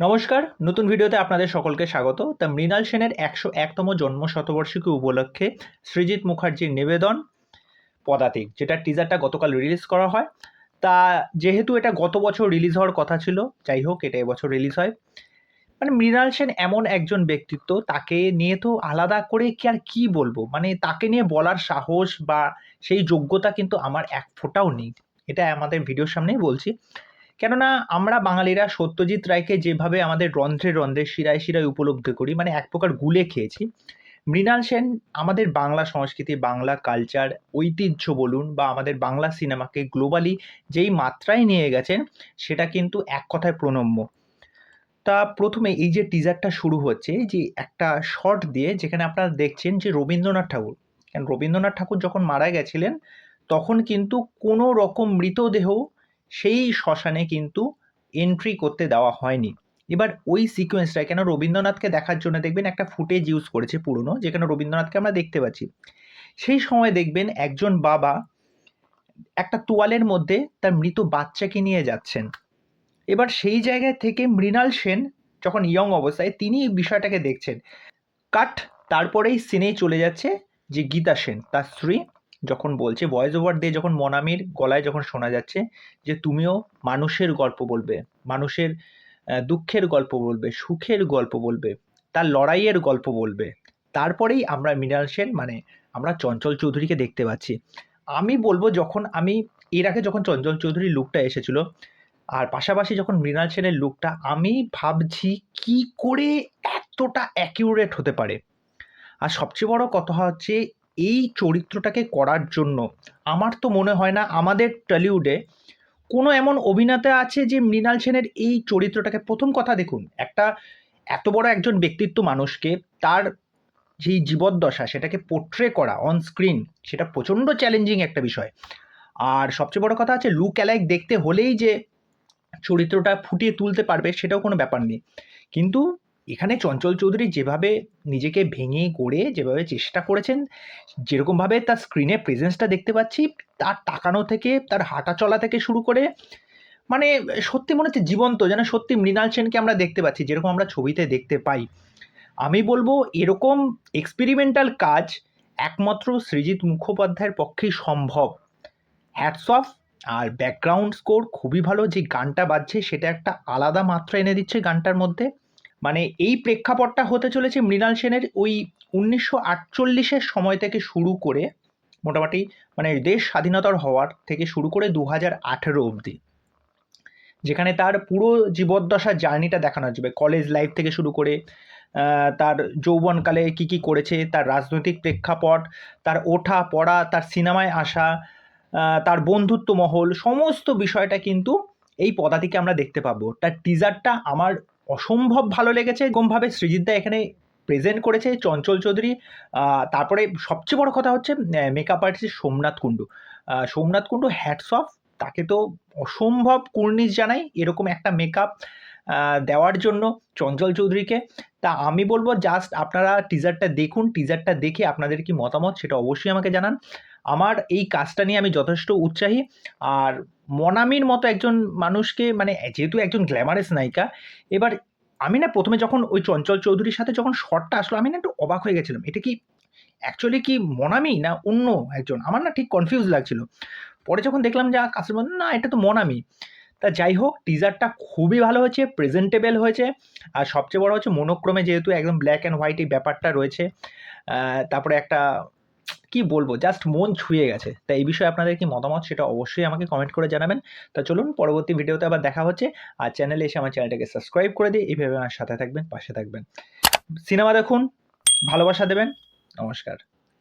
নমস্কার, নতুন ভিডিওতে আপনাদের সকলকে স্বাগত। তা মৃণাল সেনের একশো একতম জন্ম শতবর্ষিকী উপলক্ষে সৃজিত মুখার্জির নিবেদন পদাতিক, যেটা টিজারটা গতকাল রিলিজ করা হয়। তা যেহেতু এটা গত বছর রিলিজ হওয়ার কথা ছিল, যাই হোক, এটা এবছর রিলিজ হয়। মানে মৃণাল সেন এমন একজন ব্যক্তিত্ব, তাকে নিয়ে তো আলাদা করে কি আর কি বলব? মানে তাকে নিয়ে বলার সাহস বা সেই যোগ্যতা কিন্তু আমার এক ফোঁটাও নেই। এটা আমাদের ভিডিওর সামনেই বলছি। কেননা আমরা বাঙালিরা সত্যজিৎ রায়কে যেভাবে আমাদের রন্ধ্রে রন্ধ্রে, শিরায় শিরায় উপলব্ধি করি মানে এক প্রকার গুলে খেয়েছি। মৃণাল সেন আমাদের বাংলা সংস্কৃতি, বাংলা কালচার ঐতিহ্য বলুন বা আমাদের বাংলা সিনেমাকে গ্লোবালি যেই মাত্রায় নিয়ে গেছেন, সেটা কিন্তু এক কথায় প্রণম্য। তা প্রথমে এই যে টিজারটা শুরু হচ্ছে যে একটা শর্ট দিয়ে যেখানে আপনারা দেখছেন যে রবীন্দ্রনাথ ঠাকুর। কেন রবীন্দ্রনাথ ঠাকুর যখন মারা গেছিলেন, তখন কিন্তু কোনো রকম মৃতদেহ সেই শ্মশানে কিন্তু এন্ট্রি করতে দেওয়া হয়নি। এবার ওই সিকোয়েন্সটা কেন রবীন্দ্রনাথকে দেখার জন্য দেখবেন একটা ফুটেজ ইউজ করেছে পুরনো, যেখানে রবীন্দ্রনাথকে আমরা দেখতে পাচ্ছি। সেই সময় দেখবেন একজন বাবা একটা তোয়ালের মধ্যে তার মৃত বাচ্চাকে নিয়ে যাচ্ছেন। এবার সেই জায়গায় থেকে মৃণাল সেন যখন ইয়ং অবস্থায়, তিনি এই বিষয়টাকে দেখছেন। কাট তারপরেই সিনেই চলে যাচ্ছে যে গীতা সেন, তার স্ত্রী। যখন বলছে ভয়েস ওভার দিয়ে যখন মনামির গলায় যখন শোনা যাচ্ছে যে তুমিও মানুষের গল্প বলবে, মানুষের দুঃখের গল্প বলবে, সুখের গল্প বলবে, তার লড়াইয়ের গল্প বলবে, তারপরেই আমরা মৃণাল সেন মানে আমরা চঞ্চল চৌধুরীকে দেখতে পাচ্ছি। আমি বলব যখন আমি, এর আগে যখন চঞ্চল চৌধুরীর লুকটা এসেছিল, আর পাশাপাশি যখন মৃণাল সেনের লুকটা আমি ভাবছি কি করে এতটা অ্যাকিউরেট হতে পারে। আর সবচেয়ে বড় কথা হচ্ছে এই চরিত্রটাকে করার জন্য আমার তো মনে হয় না আমাদের টলিউডে কোনো এমন অভিনেতা আছে যে মৃণাল সেনের এই চরিত্রটাকে প্রথম কথা দেখুন। একটা এত বড় একজন ব্যক্তিত্ব মানুষকে তার যেই জীবদ্দশা সেটাকে পোট্রে করা অন স্ক্রিন সেটা প্রচণ্ড চ্যালেঞ্জিং একটা বিষয়। আর সবচেয়ে বড় কথা আছে লুক অ্যালাইক দেখতে হলেই যে চরিত্রটা ফুটিয়ে তুলতে পারবে সেটাও কোনো ব্যাপার নেই। কিন্তু এখানে চঞ্চল চৌধুরী যেভাবে নিজেকে ভেঙে গড়ে যেভাবে চেষ্টা করেছেন, যেরকমভাবে তার স্ক্রিনে প্রেজেন্সটা দেখতে পাচ্ছি, তার তাকানো থেকে, তার হাঁটা চলা থেকে শুরু করে মানে সত্যি মনে হচ্ছে জীবন্ত, যেন সত্যি মৃণাল সেনকে আমরা দেখতে পাচ্ছি, যেরকম আমরা ছবিতে দেখতে পাই। আমি বলব এরকম এক্সপেরিমেন্টাল কাজ একমাত্র সৃজিত মুখোপাধ্যায়ের পক্ষেই সম্ভব। হ্যাটস অফ আর ব্যাকগ্রাউন্ড স্কোর খুবই ভালো, যে গানটা বাজছে সেটা একটা আলাদা মাত্রা এনে দিচ্ছে গানটার মধ্যে। মানে এই প্রেক্ষাপটটা হতে চলেছে মৃণাল সেনের ওই উনিশশো আটচল্লিশের সময় থেকে শুরু করে মোটামুটি মানে দেশ স্বাধীনতার হওয়ার থেকে শুরু করে দু হাজার আঠেরো অবধি। যেখানে তার পুরো জীবদ্দশার জার্নিটা দেখানো যাবে। কলেজ লাইফ থেকে শুরু করে তার যৌবনকালে কি কি করেছে, তার রাজনৈতিক প্রেক্ষাপট, তার ওঠা, পড়া, তার সিনেমায় আসা তার বন্ধুত্ব মহল সমস্ত বিষয়টা কিন্তু এই পদাতিকে আমরা দেখতে পাবো। তার টিজারটা আমার অসম্ভব ভালো লেগেছে, এরকমভাবে সৃজিতদা এখানে প্রেজেন্ট করেছে চঞ্চল চৌধুরী। তারপরে সবচেয়ে বড় কথা হচ্ছে makeup artist Somnath Kundu. Somnath Kundu hats off তাকে তো অসম্ভব কুর্নিশ জানাই, এরকম একটা মেকআপ দেওয়ার জন্য চঞ্চল চৌধুরীকে। তা আমি বলব জাস্ট আপনারা টিজারটা দেখুন টিজারটা দেখে আপনাদের কি মতামত সেটা অবশ্যই আমাকে জানান। আমার এই কাজটা নিয়ে আমি যথেষ্ট উৎসাহী। আর মনামির মতো একজন মানুষকে মানে যেহেতু একজন গ্ল্যামারাস নায়িকা, এবার আমি না প্রথমে যখন ওই চঞ্চল চৌধুরীর সাথে যখন শটটা আসলো, আমি না একটু অবাক হয়ে গেছিলাম। এটা কি অ্যাকচুয়ালি কি মনামি না অন্য একজন? আমার না ঠিক কনফিউজ লাগছিল। পরে যখন দেখলাম যে মধ্যে, না, এটা তো মনামি। তা যাই হোক টিজারটা খুবই ভালো হয়েছে প্রেজেন্টেবল হয়েছে। আর সবচেয়ে বড় হচ্ছে, মনোক্রমে যেহেতু একদম ব্ল্যাক অ্যান্ড হোয়াইট এই ব্যাপারটা রয়েছে তারপরে একটা কি বলব? জাস্ট মন ছুঁয়ে গেছে। তাই এই বিষয়ে আপনাদের কি মতামত সেটা অবশ্যই আমাকে কমেন্ট করে জানাবেন। তা চলুন পরবর্তী ভিডিওতে আবার দেখা হচ্ছে। আর চ্যানেলে এসে আমার চ্যানেলটাকে সাবস্ক্রাইব করে দিই এইভাবে আমার সাথে থাকবেন, পাশে থাকবেন। সিনেমা দেখুন, ভালোবাসা দেবেন। নমস্কার।